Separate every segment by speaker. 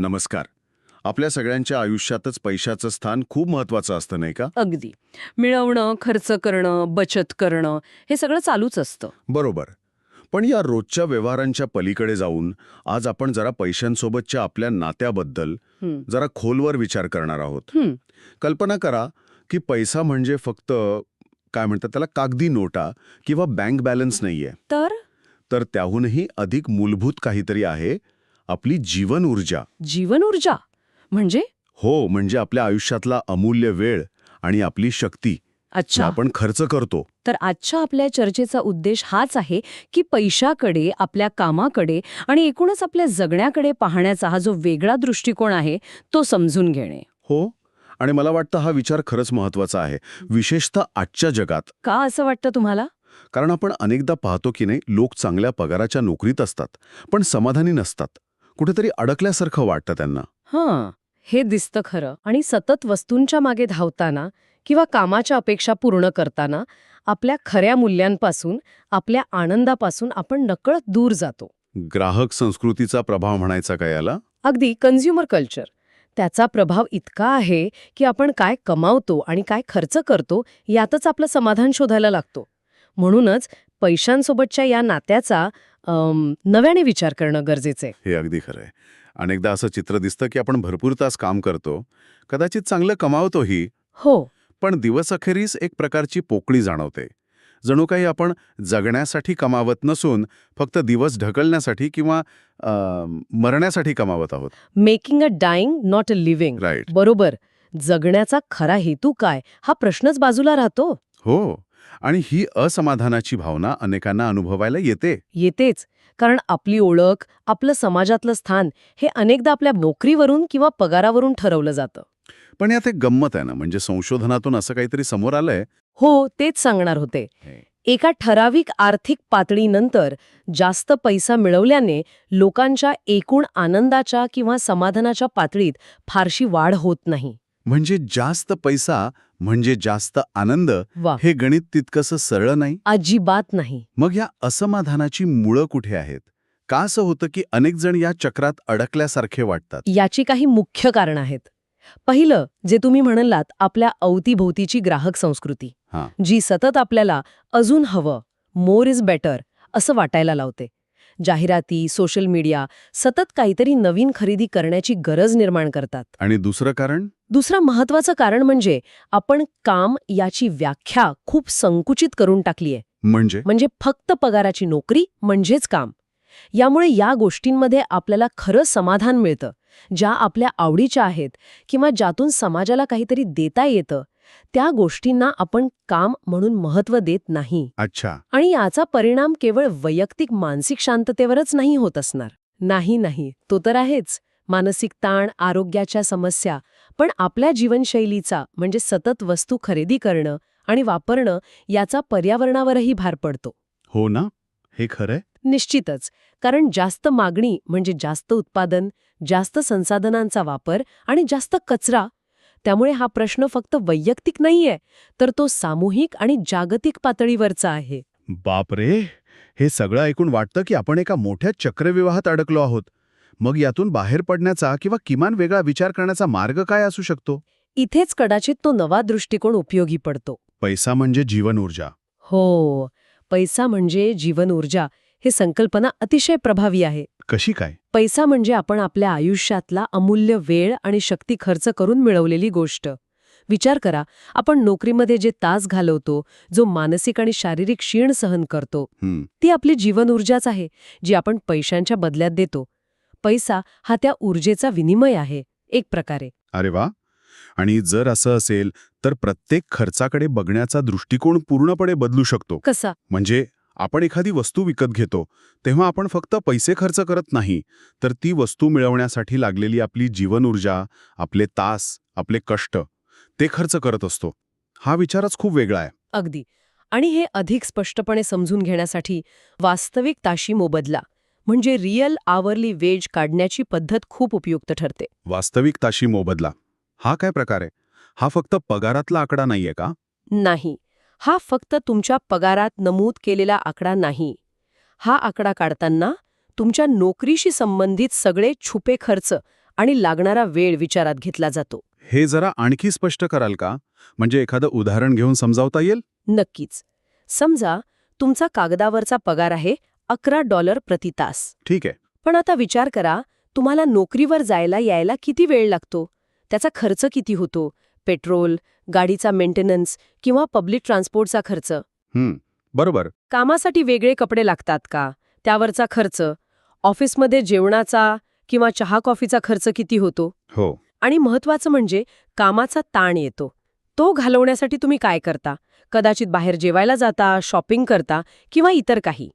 Speaker 1: नमस्कार. आपल्या सगळ्यांच्या आयुष्यातच पैशाचं स्थान खूप महत्वाचं असतं नाही का?
Speaker 2: अगदी. मिळवणं खर्च करणं बचत करणं हे सगळं चालूच असतं.
Speaker 1: बरोबर. पण या रोजच्या व्यवहारांच्या पलीकडे जाऊन आज आपण जरा पैशांसोबतच्या आपल्या नात्याबद्दल
Speaker 2: हं.
Speaker 1: जरा खोलवर विचार करणार आहोत.
Speaker 2: हं,
Speaker 1: कल्पना करा की पैसा म्हणजे फक्त काय म्हणतात त्याला कागदी नोटा किंवा बँक बॅलन्स नाहीये.
Speaker 2: तर?
Speaker 1: तर त्याहूनही अधिक मूलभूत काहीतरी आहे आपली जीवन ऊर्जा.
Speaker 2: जीवन ऊर्जा? म्हणजे?
Speaker 1: हो म्हणजे आपल्या आयुष्यातला अमूल्य वेळ आणि आपली शक्ती.
Speaker 2: अच्छा.
Speaker 1: आपण खर्च करतो.
Speaker 2: तर आजच्या आपल्या चर्चेचा उद्देश हाच आहे की पैशाकडे आपल्या कामाकडे आणि एकूणच आपल्या जगण्याकडे पाहण्याचा हा जो वेगळा दृष्टिकोन आहे तो समजून घेणे.
Speaker 1: हो आणि मला वाटतं हा विचार खरंच महत्त्वाचा आहे. विशेषतः आजच्या जगात.
Speaker 2: का असं वाटतं तुम्हाला?
Speaker 1: कारण आपण अनेकदा पाहतो की नाही लोक चांगल्या पगाराच्या नोकरीत असतात पण समाधानी नसतात. कुठेतरी अडकल्यासारखं वाटतं त्यांना.
Speaker 2: हां हे दिसतं खरं. आणि सतत वस्तूंच्या मागे धावताना किंवा कामाच्या अपेक्षा पूर्ण करताना आपल्या खऱ्या मूल्यांपासून आपल्या आनंदापासून आपण नकळत दूर जातो.
Speaker 1: ग्राहक संस्कृतीचा प्रभाव म्हणायचा का याला?
Speaker 2: अगदी कन्झ्युमर कल्चर त्याचा प्रभाव इतका आहे की आपण काय कमावतो आणि काय खर्च करतो यातच आपलं समाधान शोधायला लागतो. म्हणूनच पैशांसोबतच्या या नात्याचा नव्याने विचार करणं गरजेचं आहे.
Speaker 1: हे अगदी खरं आहे. अनेकदा असं चित्र दिसतं की आपण भरपूर तास काम करतो कदाचित चांगलं कमावतोही.
Speaker 2: हो.
Speaker 1: पण दिवसअखेरीस एक प्रकारची पोकळी जाणवते. जणू काही आपण जगण्यासाठी कमावत नसून फक्त दिवस ढकलण्यासाठी किंवा मरण्यासाठी कमावत आहोत.
Speaker 2: Making a dying not a living.
Speaker 1: Right.
Speaker 2: बरोबर. जगण्याचा खरा हेतू काय? हा प्रश्नच बाजूला राहतो.
Speaker 1: हो. आणि ही असमाधानाची भावना अनेकांना अनुभवायला येते.
Speaker 2: येतेच. कारण आपली ओळख आपलं समाजातलं स्थान हे अनेकदा आपल्या नोकरीवरून किंवा पगारावरून ठरवलं जातं.
Speaker 1: पण यात एक गंमत आहे ना म्हणजे संशोधनातून असं काहीतरी समोर आलंय.
Speaker 2: हो तेच सांगणार होते. एका ठराविक आर्थिक पातळीनंतर जास्त पैसा मिळवल्याने लोकांच्या एकूण आनंदाच्या किंवा समाधानाच्या पातळीत फारशी वाढ होत नाही.
Speaker 1: म्हणजे जास्त पैसा म्हणजे जास्त आनंद
Speaker 2: वा.
Speaker 1: हे गणित तितकंसं सरळ नाही?
Speaker 2: अजिबात नाही.
Speaker 1: मग या असमाधानाची मुळं कुठे आहेत? का असं होतं की अनेक जण या चक्रात अडकल्यासारखे वाटतात?
Speaker 2: याची काही मुख्य कारण आहेत. पहिलं जे तुम्ही म्हणलात आपल्या अवतीभोवतीची ग्राहक संस्कृती. जी सतत आपल्याला अजून हवं मोर इज बेटर असं वाटायला लावते. जाहिराती सोशल मीडिया सतत काहीतरी नवीन खरेदी करण्याची गरज निर्माण करतात.
Speaker 1: आणि दुसरं कारण?
Speaker 2: दुसरं महत्वाचं कारण म्हणजे आपण काम याची व्याख्या खूप संकुचित करून टाकली आहे
Speaker 1: म्हणजे?
Speaker 2: म्हणजे फक्त पगाराची नोकरी म्हणजेच काम. यामुळे या गोष्टींमध्ये आपल्याला खरं समाधान मिळतं. ज्या आपल्या आवडीच्या आहेत किंवा ज्यातून समाजाला काहीतरी देता येतं त्या गोष्टींना आपण काम म्हणून महत्त्व देत नाही.
Speaker 1: अच्छा.
Speaker 2: आणि याचा परिणाम केवळ वैयक्तिक मानसिक शांततेवरच नाही होत असणार. नाही नाही. तो तर आहेच. मानसिक ताण आरोग्याच्या समस्या पण आपल्या जीवनशैलीचा म्हणजे सतत वस्तू खरेदी करणं आणि वापरणं याचा पर्यावरणावरही भार पडतो.
Speaker 1: हो ना? हे खरंय?
Speaker 2: निश्चितच. कारण जास्त मागणी म्हणजे जास्त उत्पादन जास्त संसाधनांचा वापर आणि जास्त कचरा त्यामुळे हा प्रश्न फक्त वैयक्तिक नाहीये तर तो सामूहिक आणि जागतिक पातळीवरचा आहे.
Speaker 1: बापरे! हे सगळं ऐकून वाटतं की आपण एका मोठ्या चक्रविवाहात अडकलो आहोत. मग यातून बाहेर पडण्याचा किंवा किमान वेगळा विचार करण्याचा मार्ग काय असू शकतो?
Speaker 2: इथेच कदाचित तो नवा दृष्टिकोन उपयोगी पडतो.
Speaker 1: पैसा म्हणजे जीवन ऊर्जा.
Speaker 2: हो पैसा म्हणजे जीवन ऊर्जा ही संकल्पना अतिशय प्रभावी आहे.
Speaker 1: कशी काय?
Speaker 2: पैसा म्हणजे आपण आपल्या आयुष्यातला अमूल्य वेळ आणि शक्ती खर्च करून मिळवलेली गोष्ट. विचार करा आपण नोकरीमध्ये जे तास घालवतो जो मानसिक आणि शारीरिक क्षीण सहन करतो ती आपली जीवन ऊर्जाच आहे जी आपण पैशांच्या बदल्यात देतो. पैसा हा त्या ऊर्जेचा विनिमय आहे एक प्रकारे.
Speaker 1: अरे वा! आणि जर असं असेल तर प्रत्येक खर्चाकडे बघण्याचा दृष्टिकोन पूर्णपणे बदलू शकतो.
Speaker 2: कसा?
Speaker 1: म्हणजे आपण एखादी वस्तू विकत घेतो तेव्हा आपण फक्त पैसे खर्च करत नाही तर ती वस्तू मिळवण्यासाठी लागलेली आपली जीवन ऊर्जा आपले तास आपले कष्ट ते खर्च करत असतो. हा विचारच खूप वेगळा आहे.
Speaker 2: अगदी. आणि हे अधिक स्पष्टपणे समजून घेण्यासाठी वास्तविक ताशी मोबदला. म्हणजे रिअल आवरली वेज काढण्याची पद्धत खूप उपयुक्त ठरते.
Speaker 1: वास्तविक ताशी मोबदला. हा काय प्रकार आहे? हा फक्त पगारातला आकडा नाहीये का?
Speaker 2: नाही. हा फक्त तुमच्या पगारात नमूद केलेला आकडा नाही. हा आकडा काढताना तुमच्या नोकरीशी संबंधित सगळे छुपे खर्च आणि लागणारा वेळ विचारात घेतला जातो.
Speaker 1: हे जरा आणखी स्पष्ट कराल का? म्हणजे एखादं उदाहरण घेऊन समजावता येईल?
Speaker 2: नक्कीच. समजा तुमचा कागदावरचा पगार आहे अकरा डॉलर प्रति तास.
Speaker 1: ठीक आहे.
Speaker 2: पण आता विचार करा तुम्हाला नोकरीवर जायला यायला किती वेळ लागतो? त्याचा खर्च किती होतो? पेट्रोल गाडीचा मेंटेनन्स किंवा पब्लिक ट्रान्सपोर्टचा खर्च?
Speaker 1: बरोबर.
Speaker 2: कामासाठी वेगळे कपडे लागतात का? त्यावरचा खर्च? ऑफिसमध्ये जेवणाचा किंवा चहा कॉफीचा खर्च किती होतो?
Speaker 1: हो.
Speaker 2: आणि महत्वाचं म्हणजे कामाचा ताण येतो. तो घालवण्यासाठी तुम्ही काय करता? कदाचित बाहेर जेवायला जाता शॉपिंग करता किंवा इतर काही.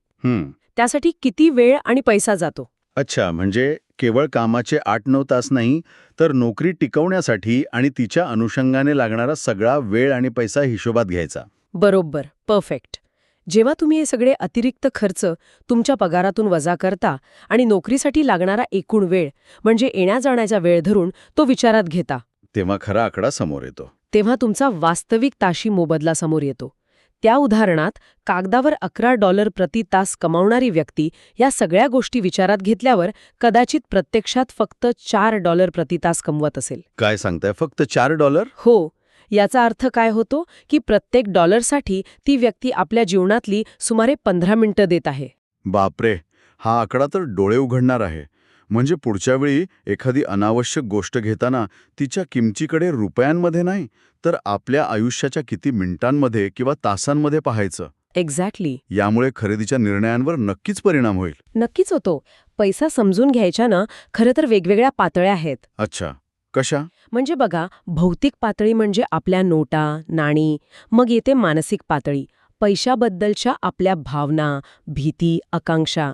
Speaker 2: त्यासाठी किती वेळ आणि पैसा जातो?
Speaker 1: अच्छा म्हणजे केवळ कामाचे आठ नऊ तास नाही तर नोकरी टिकवण्यासाठी आणि तिच्या अनुषंगाने लागणारा सगळा वेळ आणि पैसा हिशोबात घ्यायचा.
Speaker 2: बरोबर परफेक्ट जेव्हा तुम्ही हे सगळे अतिरिक्त खर्च तुमच्या पगारातून वजा करता आणि नोकरीसाठी लागणारा एकूण वेळ म्हणजे येण्या जाण्याचा वेळ धरून तो विचारात घेता.
Speaker 1: तेव्हा खरा आकडा समोर येतो.
Speaker 2: तेव्हा तुमचा वास्तविक ताशी मोबदला समोर येतो. त्या उदाहरणात कागदावर अकरा डॉलर प्रति तास कमावणारी व्यक्ती या सगळ्या गोष्टी विचारात घेतल्यावर कदाचित प्रत्यक्षात फक्त चार डॉलर प्रति तास कमवत असेल.
Speaker 1: काय सांगताय? फक्त चार डॉलर?
Speaker 2: हो. याचा अर्थ काय होतो? की प्रत्येक डॉलरसाठी ती व्यक्ती आपल्या जीवनातली सुमारे पंधरा मिनिटं देत आहे.
Speaker 1: बापरे! हा आकडा तर डोळे उघडणार आहे. म्हणजे पुढच्या वेळी एखादी अनावश्यक गोष्ट घेताना तिच्या किमतीकडे रुपयांमध्ये नाही तर आपल्या आयुष्याच्या किती मिनिटांमध्ये किंवा तासांमध्ये पाहायचं.
Speaker 2: एक्झॅक्टली
Speaker 1: यामुळे खरेदीच्या निर्णयांवर नक्कीच परिणाम होईल.
Speaker 2: नक्कीच होतो. पैसा समजून घ्यायच्या ना खरं तर वेगवेगळ्या पातळ्या आहेत.
Speaker 1: अच्छा. कशा?
Speaker 2: म्हणजे बघा भौतिक पातळी म्हणजे आपल्या नोटा नाणी मग येते मानसिक पातळी. पैशाबद्दलच्या आपल्या भावना भीती आकांक्षा.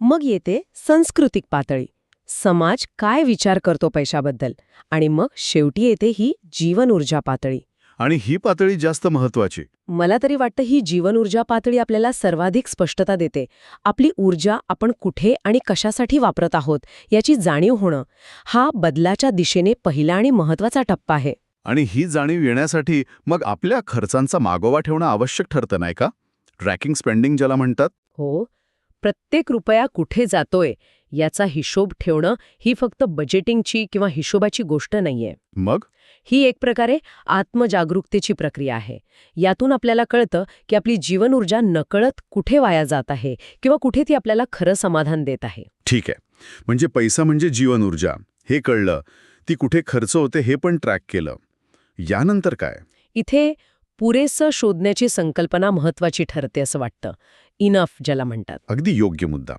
Speaker 2: मग येते सांस्कृतिक पातळी. समाज काय विचार करतो पैशाबद्दल? आणि मग शेवटी येते ही जीवन ऊर्जा पातळी.
Speaker 1: आणि ही पातळी जास्त महत्वाची.
Speaker 2: मला तरी वाटतं ही जीवन ऊर्जा पातळी आपल्याला सर्वाधिक स्पष्टता देते. आपली ऊर्जा आपण कुठे आणि कशासाठी वापरत आहोत याची जाणीव होणं हा बदलाच्या दिशेने पहिला आणि महत्त्वाचा टप्पा आहे.
Speaker 1: आणि ही जाणीव येण्यासाठी मग आपल्या खर्चांचा मागोवा ठेवणं आवश्यक ठरतं नाही का? ट्रॅकिंग स्पेंडिंग ज्याला म्हणतात.
Speaker 2: हो. प्रत्येक रुपया कुठे जातोय याचा हिशोब ठेवणं ही फक्त बजेटिंगची किंवा हिशोबाची गोष्ट नाहीये.
Speaker 1: मग?
Speaker 2: ही एक प्रकारे आत्मजागरूकतेची प्रक्रिया आहे. यातून आपल्याला कळतं की आपली जीवन ऊर्जा नकळत कुठे वाया जात आहे किंवा कुठे ती आपल्याला खरं समाधान देत आहे.
Speaker 1: ठीक आहे. म्हणजे पैसा म्हणजे जीवन ऊर्जा हे कळलं. ती कुठे खर्च होते हे पण ट्रॅक केलं. यानंतर काय?
Speaker 2: इथे पुरेसं शोधण्याची संकल्पना महत्वाची ठरते असं वाटतं. इनफ ज्याला म्हणतात.
Speaker 1: अगदी योग्य मुद्दा.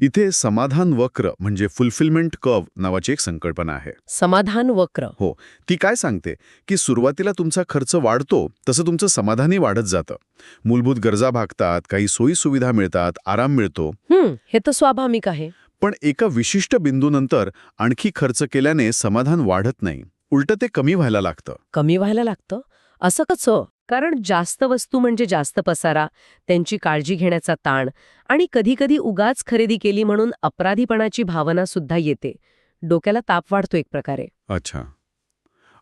Speaker 1: इथे समाधान वक्र म्हणजे फुलफिलमेंट कर्व नावाची एक संकल्पना आहे.
Speaker 2: समाधान वक्र.
Speaker 1: ती काय सांगते? की सुरुवातीला तुमचा खर्च वाढतो तसं तुमचं समाधानही वाढत जातं. मूलभूत गरजा भागतात काही सोयी सुविधा मिळतात आराम मिळतो.
Speaker 2: हं, हे तर स्वाभाविक आहे.
Speaker 1: पण एका विशिष्ट बिंदूनंतर आणखी खर्च केल्याने समाधान वाढत नाही. उलटं ते कमी व्हायला लागतं.
Speaker 2: कमी व्हायला लागतं? असं कसं कारण जास्त वस्तू म्हणजे जास्त पसारा त्यांची काळजी घेण्याचा ताण आणि कधीकधी उगाच खरेदी केली म्हणून अपराधीपणाची भावना सुद्धा येते. डोक्याला ताप वाढतो एक प्रकारे.
Speaker 1: अच्छा.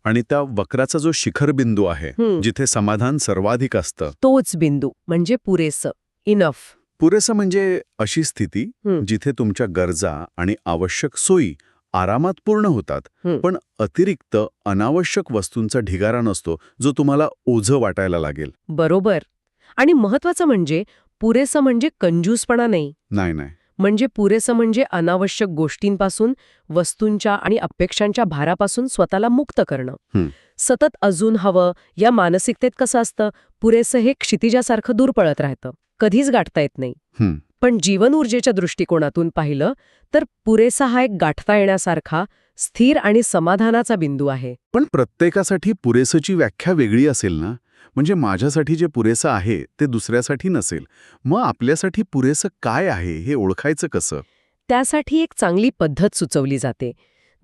Speaker 1: आणि त्या वक्राचा जो शिखर बिंदू आहे
Speaker 2: हं,
Speaker 1: जिथे समाधान सर्वाधिक असतं.
Speaker 2: तोच बिंदू म्हणजे पुरेसं. इनफ
Speaker 1: पुरेसं म्हणजे अशी स्थिती
Speaker 2: हं.
Speaker 1: जिथे तुमच्या गरजा आणि आवश्यक सोयी आरामात पूर्ण होतात. पण अतिरिक्त अनावश्यक वस्तूंचा ढिगारा नसतो जो तुम्हाला ओझं वाटायला लागेल.
Speaker 2: बरोबर. आणि महत्वाचं म्हणजे पुरेसं म्हणजे कंजूसपणा नाही.
Speaker 1: नाही नाही.
Speaker 2: म्हणजे पुरेसं म्हणजे अनावश्यक गोष्टींपासून वस्तूंच्या आणि अपेक्षांच्या भारापासून स्वतःला मुक्त करणं. सतत अजून हवं या मानसिकतेत कसं असतं? पुरेसं हे क्षितिजासारखं दूर पळत राहतं. कधीच गाठता येत नाही. पण जीवन ऊर्जेच्या दृष्टिकोनातून पाहिलं तर पुरेसा हा एक गाठता येण्यासारखा स्थिर आणि समाधानाचा बिंदू आहे.
Speaker 1: पण प्रत्येकासाठी पुरेसंची व्याख्या वेगळी असेल ना? म्हणजे माझ्यासाठी जे पुरेसं आहे ते दुसऱ्यासाठी नसेल. मग आपल्यासाठी पुरेसं काय आहे हे ओळखायचं कसं?
Speaker 2: त्यासाठी एक चांगली पद्धत सुचवली जाते.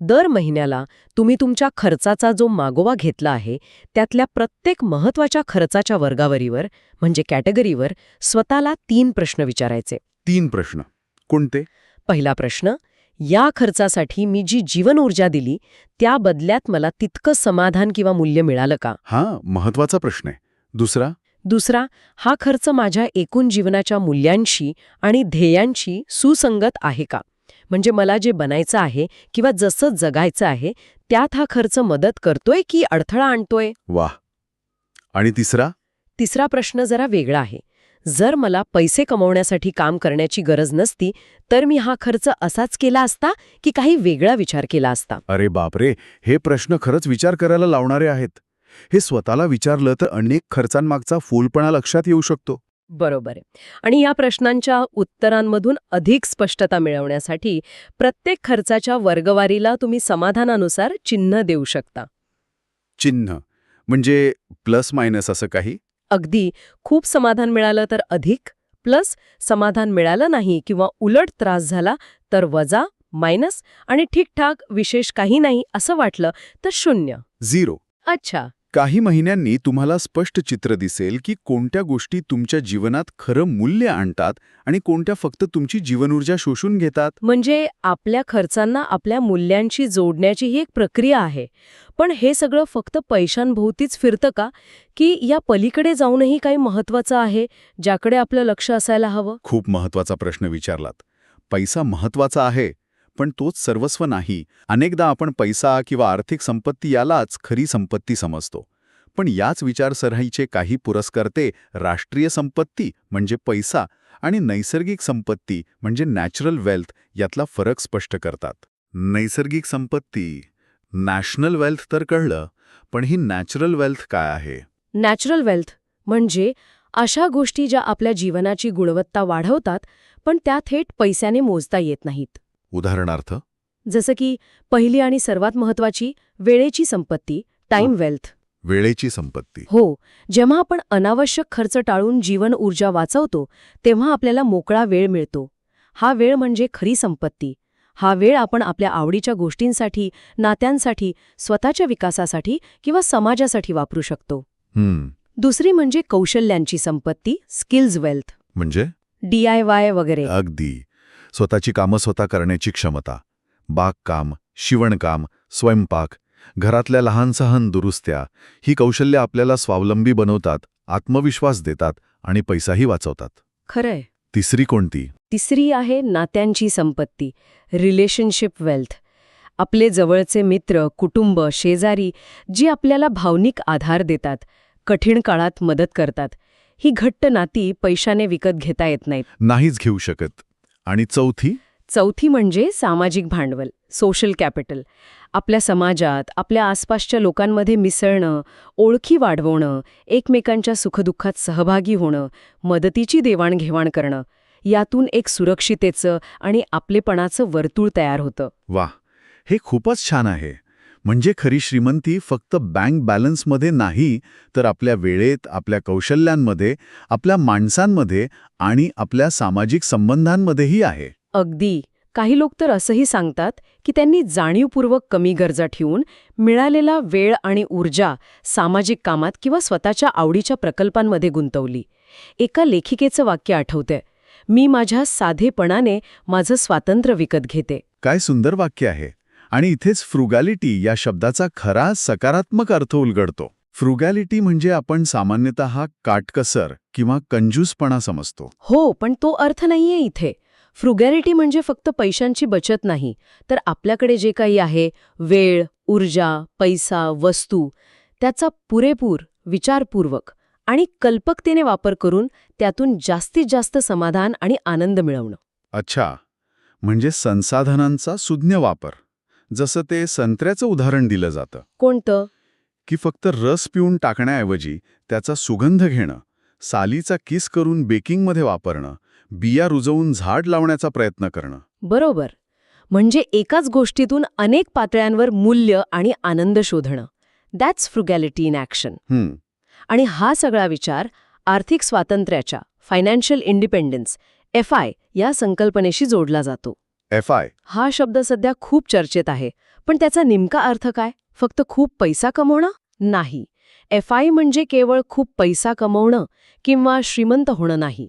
Speaker 2: दर महिन्याला तुम्ही तुमच्या खर्चाचा जो मागोवा घेतला आहे त्यातल्या प्रत्येक महत्त्वाच्या खर्चाच्या वर्गावरीवर म्हणजे कॅटेगरीवर स्वतःला तीन प्रश्न विचारायचे.
Speaker 1: तीन प्रश्न. कोणते?
Speaker 2: पहिला प्रश्न या खर्चासाठी मी जी जीवन ऊर्जा दिली त्या बदल्यात मला तितकं समाधान किंवा मूल्य मिळालं का?
Speaker 1: हा महत्त्वाचा प्रश्न आहे. दुसरा?
Speaker 2: दुसरा हा खर्च माझ्या एकूण जीवनाच्या मूल्यांशी आणि ध्येयांशी सुसंगत आहे का? म्हणजे मला जे बनायचं आहे किंवा जसं जगायचं आहे त्यात हा खर्च मदत करतोय की अडथळा आणतोय?
Speaker 1: वाह. आणि तिसरा?
Speaker 2: तिसरा प्रश्न जरा वेगळा आहे. जर मला पैसे कमवण्यासाठी काम करण्याची गरज नसती तर मी हा खर्च असाच केला असता की काही वेगळा विचार केला असता?
Speaker 1: अरे बापरे! हे प्रश्न खरंच विचार करायला लावणारे आहेत. हे स्वतःला विचारलं तर अनेक खर्चांमागचा फुलपणा लक्षात येऊ शकतो.
Speaker 2: बरोबर आहे. आणि या प्रश्नांच्या उत्तरांमधून अधिक स्पष्टता मिळवण्यासाठी प्रत्येक खर्चाच्या वर्गवारीला तुम्ही समाधानानुसार चिन्ह देऊ शकता.
Speaker 1: चिन्ह म्हणजे प्लस मायनस असं काही?
Speaker 2: अगदी. खूप समाधान मिळालं तर अधिक प्लस समाधान मिळालं नाही किंवा उलट त्रास झाला तर वजा मायनस आणि ठीकठाक विशेष काही नाही असं वाटलं तर शून्य.
Speaker 1: झिरो.
Speaker 2: अच्छा.
Speaker 1: काही महिन्यांनी तुम्हाला स्पष्ट चित्र दिसेल की कोणत्या गोष्टी तुमच्या जीवनात खरं मूल्य आणतात आणि कोणत्या फक्त तुमची जीवनऊर्जा शोषून घेतात?
Speaker 2: म्हणजे आपल्या खर्चांना आपल्या मूल्यांशी जोडण्याची ही एक प्रक्रिया आहे. पण हे सगळं फक्त पैशांभोवतीच फिरतं का? की या पलीकडे जाऊनही काही महत्वाचं आहे ज्याकडे आपलं लक्ष असायला हवं?
Speaker 1: खूप महत्त्वाचा प्रश्न विचारलात. पैसा महत्त्वाचा आहे पण तोच सर्वस्व नाही. अनेकदा आपण पैसा किंवा आर्थिक संपत्ती यालाच खरी संपत्ती समजतो. पण याच विचारसरणीचे काही पुरस्कर्ते राष्ट्रीय संपत्ती म्हणजे पैसा आणि नैसर्गिक संपत्ती म्हणजे नॅचरल वेल्थ यातला फरक स्पष्ट करतात. नैसर्गिक संपत्ती नॅशनल वेल्थ तर कळलं पण ही नॅचरल वेल्थ काय आहे?
Speaker 2: नॅचरल वेल्थ म्हणजे अशा गोष्टी ज्या आपल्या जीवनाची गुणवत्ता वाढवतात पण त्या थेट पैशाने मोजता येत नाहीत.
Speaker 1: उदाहरणार्थ
Speaker 2: जसं की पहिली आणि सर्वात महत्वाची वेळेची संपत्ती टाइम वेल्थ.
Speaker 1: वेळेची संपत्ती.
Speaker 2: हो जेव्हा आपण अनावश्यक खर्च टाळून जीवन ऊर्जा वाचवतो तेव्हा आपल्याला मोकळा वेळ मिळतो. हा वेळ म्हणजे खरी संपत्ती. हा वेळ आपण आपल्या आवडीच्या गोष्टींसाठी नात्यांसाठी स्वतःच्या विकासासाठी किंवा समाजासाठी वापरू शकतो. दुसरी म्हणजे कौशल्यांची संपत्ती स्किल्स वेल्थ.
Speaker 1: म्हणजे?
Speaker 2: डी आय वाय वगैरे.
Speaker 1: अगदी. स्वतःची कामं स्वतः करण्याची क्षमता बागकाम शिवणकाम स्वयंपाक घरातल्या लहान सहान दुरुस्त्या ही कौशल्य आपल्याला स्वावलंबी बनवतात आत्मविश्वास देतात आणि पैसाही वाचवतात.
Speaker 2: खरंय.
Speaker 1: तिसरी कोणती?
Speaker 2: तिसरी आहे नात्यांची संपत्ती रिलेशनशिप वेल्थ आपले जवळचे मित्र कुटुंब शेजारी जी आपल्याला भावनिक आधार देतात कठीण काळात मदत करतात ही घट्ट नाती पैशाने विकत घेता येत नाहीत.
Speaker 1: नाहीच घेऊ शकत. आणि चौथी?
Speaker 2: चौथी म्हणजे सामाजिक भांडवल सोशल कॅपिटल आपल्या समाजात आपल्या आसपासच्या लोकांमध्ये मिसळणं ओळखी वाढवणं एकमेकांच्या सुखदुःखात सहभागी होणं मदतीची देवाणघेवाण करणं यातून एक सुरक्षितेचं आणि आपलेपणाचं वर्तुळ तयार होतं.
Speaker 1: वा हे खूपच छान आहे. म्हणजे खरी श्रीमंती फक्त बँक बॅलन्समध्ये नाही तर आपल्या वेळेत आपल्या कौशल्यांमध्ये आपल्या माणसांमध्ये आणि आपल्या सामाजिक संबंधांमध्येही आहे.
Speaker 2: अगदी. काही लोक तर असंही सांगतात की त्यांनी जाणीवपूर्वक कमी गरजा ठेवून मिळालेला वेळ आणि ऊर्जा सामाजिक कामात किंवा स्वतःच्या आवडीच्या प्रकल्पांमध्ये गुंतवली. एका लेखिकेचं वाक्य आठवतंय मी माझ्या साधेपणाने माझं स्वातंत्र्य विकत घेते.
Speaker 1: काय सुंदर वाक्य आहे. आणि इथेच फ्रुगॅलिटी या शब्दाचा खरा सकारात्मक अर्थ उलगडतो. फ्रुगॅलिटी म्हणजे आपण सामान्यतः काटकसर किंवा कंजूसपणा समजतो.
Speaker 2: हो पण तो अर्थ नाहीये इथे. फ्रुगॅलिटी म्हणजे फक्त पैशांची बचत नाही तर आपल्याकडे जे काही आहे वेळ ऊर्जा पैसा वस्तू त्याचा पुरेपूर विचारपूर्वक आणि कल्पकतेने वापर करून त्यातून जास्तीत जास्त समाधान आणि आनंद मिळवणं.
Speaker 1: अच्छा म्हणजे संसाधनांचा सुज्ञ वापर. जसं ते संत्र्याचं उदाहरण दिलं जातं.
Speaker 2: कोणतं?
Speaker 1: की फक्त रस पिऊन टाकण्याऐवजी त्याचा सुगंध घेणं सालीचा किस करून बेकिंगमध्ये वापरणं बिया रुजवून झाड लावण्याचा प्रयत्न करणं.
Speaker 2: बरोबर. म्हणजे एकाच गोष्टीतून अनेक पातळ्यांवर मूल्य आणि आनंद शोधणं. दॅट्स फ्रुगॅलिटी इन ॲक्शन आणि हा सगळा विचार आर्थिक स्वातंत्र्याच्या फायनान्शियल इंडिपेंडन्स एफ आय या संकल्पनेशी जोडला जातो.
Speaker 1: एफ आय
Speaker 2: हा शब्द सध्या खूप चर्चेत आहे. पण त्याचा नेमका अर्थ काय? फक्त खूप पैसा कमवणं? नाही. एफ आय म्हणजे केवळ खूप पैसा कमवणं किंवा श्रीमंत होणं नाही.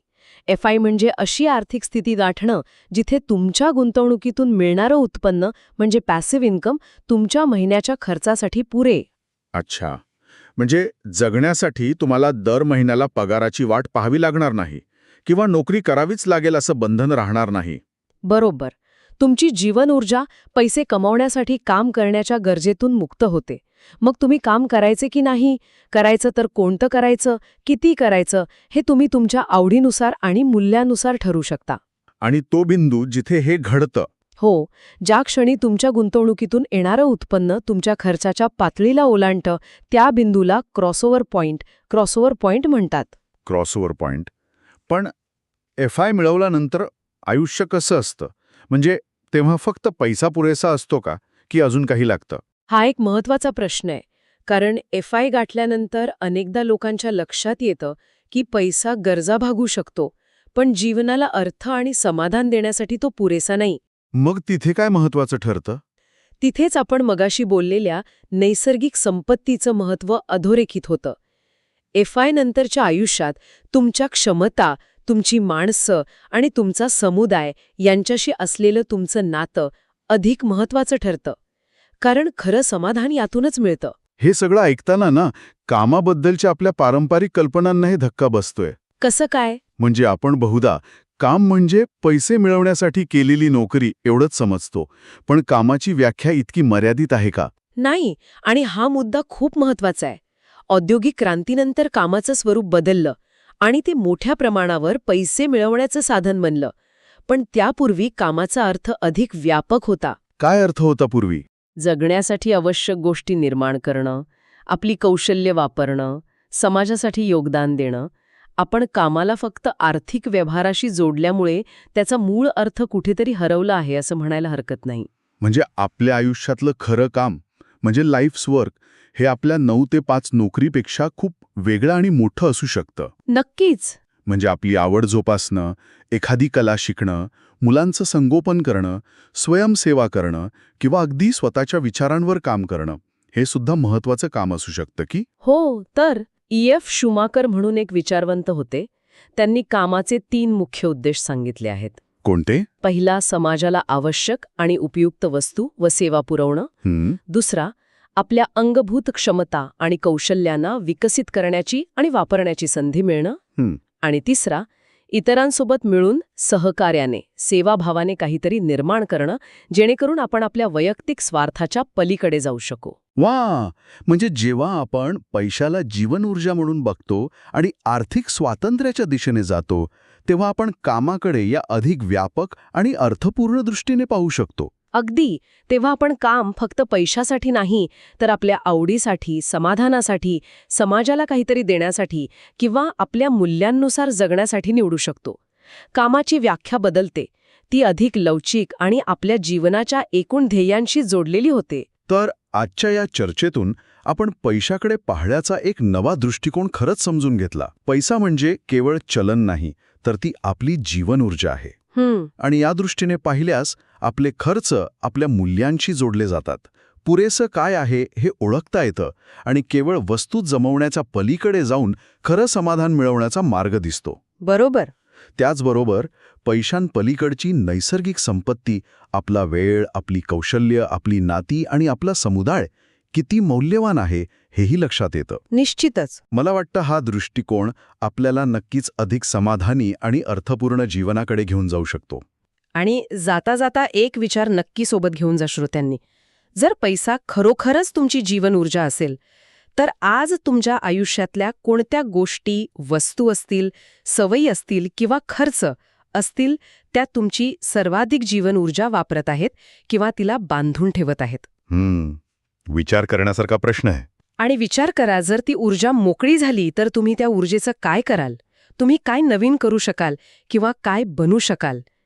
Speaker 2: एफ आय म्हणजे अशी आर्थिक स्थिती गाठणं जिथे तुमच्या गुंतवणुकीतून मिळणारं उत्पन्न म्हणजे पॅसिव्ह इन्कम तुमच्या महिन्याच्या खर्चासाठी पुरे.
Speaker 1: अच्छा. म्हणजे जगण्यासाठी तुम्हाला दर महिन्याला पगाराची वाट पाहावी लागणार नाही किंवा नोकरी करावीच लागेल असं बंधन राहणार नाही.
Speaker 2: बरोबर. तुमची जीवन ऊर्जा पैसे कमावण्यासाठी काम करण्याच्या गरजेतून मुक्त होते. मग तुम्ही काम करायचे की नाही? करायचं तर कोणतं करायचं? किती करायचं? हे तुम्ही तुमच्या आवडीनुसार आणि मूल्यानुसार ठरू शकता.
Speaker 1: आणि तो बिंदू जिथे हे घडतं.
Speaker 2: हो ज्या क्षणी तुमच्या गुंतवणुकीतून येणारं उत्पन्न तुमच्या खर्चाच्या पातळीला ओलांडतं त्या बिंदूला क्रॉसओव्हर पॉइंट क्रॉसओव्हर पॉइंट म्हणतात.
Speaker 1: Crossover point. पण एफ आय मिळवल्यानंतर आयुष्य कसं असतं? म्हणजे तेव्हा फक्त पैसा पुरेसा असतो का की अजून काही लागतं?
Speaker 2: हा एक महत्त्वाचा प्रश्न आहे. कारण एफ आय गाठल्यानंतर अनेकदा लोकांच्या लक्षात येतं की पैसा गरजा भागू शकतो पण जीवनाला अर्थ आणि समाधान देण्यासाठी तो पुरेसा नाही.
Speaker 1: मग तिथे काय महत्वाचं ठरतं?
Speaker 2: तिथेच आपण मगाशी बोललेल्या नैसर्गिक संपत्तीचं महत्त्व अधोरेखित होतं. एफ आय नंतरच्या आयुष्यात तुमच्या क्षमता तुमची माणसं आणि तुमचा समुदाय यांच्याशी असलेलं तुमचं नातं अधिक महत्त्वाचं ठरतं. कारण खरं समाधान यातूनच मिळतं.
Speaker 1: हे सगळं ऐकताना ना कामाबद्दलच्या आपल्या पारंपरिक कल्पनांनाही धक्का बसतोय.
Speaker 2: कसं काय?
Speaker 1: म्हणजे आपण बहुधा काम म्हणजे पैसे मिळवण्यासाठी केलेली नोकरी एवढंच समजतो. पण कामाची व्याख्या इतकी मर्यादित आहे का?
Speaker 2: नाही आणि हा मुद्दा खूप महत्त्वाचा आहे. औद्योगिक क्रांतीनंतर कामाचं स्वरूप बदललं आणि ते मोठ्या प्रमाणावर पैसे मिळवण्याचं साधन बनलं. पण त्यापूर्वी कामाचा अर्थ अधिक व्यापक होता.
Speaker 1: काय अर्थ होता पूर्वी?
Speaker 2: जगण्यासाठी आवश्यक गोष्टी निर्माण करणं आपली कौशल्य वापरणं समाजासाठी योगदान देणं आपण कामाला फक्त आर्थिक व्यवहाराशी जोडल्यामुळे त्याचा मूळ अर्थ कुठेतरी हरवला आहे असं म्हणायला हरकत नाही.
Speaker 1: म्हणजे आपल्या आयुष्यातलं खरं काम म्हणजे लाईफ्स वर्क हे आपल्या नऊ ते पाच नोकरीपेक्षा खूप वेगळं आणि मोठं असू शकतं.
Speaker 2: नक्कीच.
Speaker 1: म्हणजे आपली आवड जोपासणं एखादी कला शिकणं मुलांचं संगोपन करणं स्वयंसेवा करणं किंवा अगदी स्वतःच्या विचारांवर काम करणं हे सुद्धा महत्वाचं काम असू शकतं की?
Speaker 2: हो तर ई. एफ. शुमाकर म्हणून एक विचारवंत होते. त्यांनी कामाचे तीन मुख्य उद्देश सांगितले आहेत.
Speaker 1: कोणते?
Speaker 2: पहिला समाजाला आवश्यक आणि उपयुक्त वस्तू व सेवा पुरवणं. दुसरा आपल्या अंगभूत क्षमता आणि कौशल्यांना विकसित करण्याची आणि वापरण्याची संधी मिळणं. आणि तिसरा इतरांसोबत मिळून सहकार्याने सेवाभावाने काहीतरी निर्माण करणं जेणेकरून आपण आपल्या वैयक्तिक स्वार्थाच्या पलीकडे जाऊ शकू.
Speaker 1: वा! म्हणजे जेव्हा आपण पैशाला जीवन ऊर्जा म्हणून बघतो आणि आर्थिक स्वातंत्र्याच्या दिशेने जातो तेव्हा आपण कामाकडे या अधिक व्यापक आणि अर्थपूर्ण दृष्टीने पाहू शकतो.
Speaker 2: अगदी तेव्हा आपण काम फक्त पैशासाठी नाही तर आपल्या आवडीसाठी समाधानासाठी समाजाला काहीतरी देण्यासाठी किंवा आपल्या मूल्यांनुसार जगण्यासाठी निवडू शकतो. कामाची व्याख्या बदलते. ती अधिक लवचिक आणि आपल्या जीवनाच्या एकूण ध्येयांशी जोडलेली होते.
Speaker 1: तर आजच्या या चर्चेतून आपण पैशाकडे पाहण्याचा एक नवा दृष्टिकोन खरंच समजून घेतला. पैसा म्हणजे केवळ चलन नाही तर ती आपली जीवन ऊर्जा आहे आणि या दृष्टीने पाहिल्यास आपले खर्च आपल्या मूल्यांशी जोडले जातात. पुरेसं काय आहे हे ओळखता येतं आणि केवळ वस्तू जमवण्याच्या पलीकडे जाऊन खरं समाधान मिळवण्याचा मार्ग दिसतो.
Speaker 2: बरोबर.
Speaker 1: त्याचबरोबर पैशांपलीकडची नैसर्गिक संपत्ती आपला वेळ आपली कौशल्य आपली नाती आणि आपला समुदाय किती मौल्यवान आहे हेही लक्षात येतं.
Speaker 2: निश्चितच.
Speaker 1: मला वाटतं हा दृष्टिकोन आपल्याला नक्कीच अधिक समाधानी आणि अर्थपूर्ण जीवनाकडे घेऊन जाऊ शकतो.
Speaker 2: आणि जाता जाता एक विचार नक्की सोबत घेऊन जा श्रोत्यांनी. जर पैसा खरोखरच तुमची जीवन ऊर्जा असेल तर आज तुमच्या आयुष्यातल्या कोणत्या गोष्टी वस्तू असतील सवयी असतील किंवा खर्च असतील त्या तुमची सर्वाधिक जीवन ऊर्जा वापरत आहेत किंवा तिला बांधून ठेवत आहेत?
Speaker 1: विचार करण्यासारखा प्रश्न आहे.
Speaker 2: आणि विचार करा जर ती ऊर्जा मोकळी झाली तर तुम्ही त्या ऊर्जेचं काय कराल? तुम्ही काय नवीन करू शकाल किंवा काय बनू शकाल?